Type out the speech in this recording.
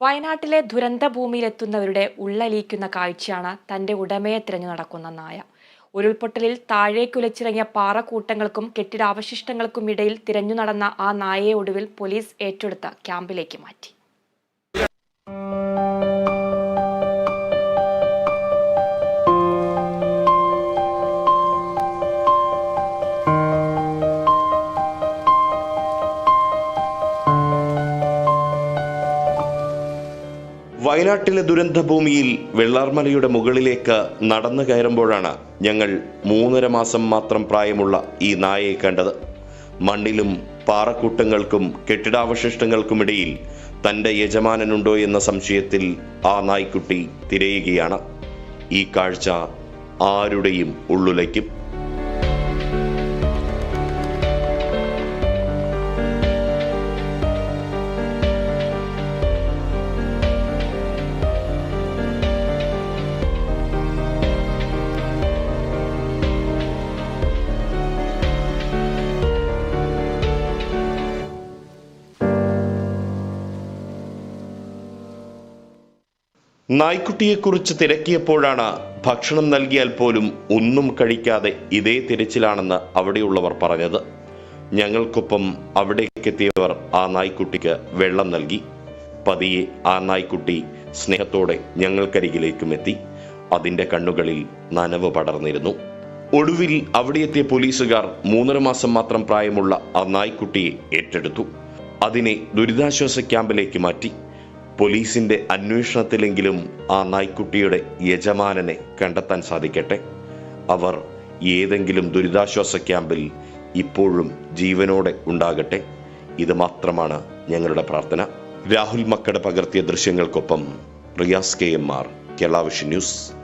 വയനാട്ടിലെ ദുരന്തഭൂമിയിലെത്തുന്നവരുടെ ഉള്ളലിയിക്കുന്ന കാഴ്ചയാണ് തന്റെ ഉടമയെ തിരഞ്ഞു നടക്കുന്ന നായ. ഉരുൾപൊട്ടലിൽ താഴേക്കുലച്ചിറങ്ങിയ പാറക്കൂട്ടങ്ങൾക്കും കെട്ടിടാവശിഷ്ടങ്ങൾക്കും ഇടയിൽ തിരഞ്ഞു നടന്ന ആ നായയെ ഒടുവിൽ പോലീസ് ഏറ്റെടുത്ത ക്യാമ്പിലേക്ക് മാറ്റി. വയനാട്ടിലെ ദുരന്തഭൂമിയിൽ വെള്ളാർമലയുടെ മുകളിലേക്ക് നടന്നു കയറുമ്പോഴാണ് ഞങ്ങൾ മൂന്നര മാസം മാത്രം പ്രായമുള്ള ഈ നായയെ കണ്ടത്. മണ്ണിലും പാറക്കൂട്ടങ്ങൾക്കും കെട്ടിടാവശിഷ്ടങ്ങൾക്കുമിടയിൽ തന്റെ യജമാനനുണ്ടോ എന്ന സംശയത്തിൽ ആ നായ്ക്കുട്ടി തിരയുകയാണ്. ഈ കാഴ്ച ആരുടെയും ഉള്ളുലയ്ക്കും നായ്ക്കുട്ടിയെക്കുറിച്ച് തിരക്കിയപ്പോഴാണ് ഭക്ഷണം നൽകിയാൽ പോലും ഒന്നും കഴിക്കാതെ ഇതേ തിരച്ചിലാണെന്ന് അവിടെയുള്ളവർ പറഞ്ഞത്. ഞങ്ങൾക്കൊപ്പം അവിടേക്കെത്തിയവർ ആ നായ്ക്കുട്ടിക്ക് വെള്ളം നൽകി. പതിയെ ആ നായ്ക്കുട്ടി സ്നേഹത്തോടെ ഞങ്ങൾക്കരികിലേക്കും എത്തി. അതിന്റെ കണ്ണുകളിൽ നനവ് പടർന്നിരുന്നു. ഒടുവിൽ അവിടെ എത്തിയ പോലീസുകാർ മൂന്നര മാസം മാത്രം പ്രായമുള്ള ആ നായ്ക്കുട്ടിയെ ഏറ്റെടുത്തു. അതിനെ ദുരിതാശ്വാസ ക്യാമ്പിലേക്ക് മാറ്റി. പോലീസിന്റെ അന്വേഷണത്തിലെങ്കിലും ആ നായ്ക്കുട്ടിയുടെ യജമാനനെ കണ്ടെത്താൻ സാധിക്കട്ടെ? അവർ ഏതെങ്കിലും ദുരിതാശ്വാസ ക്യാമ്പിൽ ഇപ്പോഴും ജീവനോടെ ഉണ്ടാകട്ടെ? ഇത് മാത്രമാണ് ഞങ്ങളുടെ പ്രാർത്ഥന. രാഹുൽ മക്കട് പകർത്തിയ ദൃശ്യങ്ങൾക്കൊപ്പം Riyas K M R Kerala news.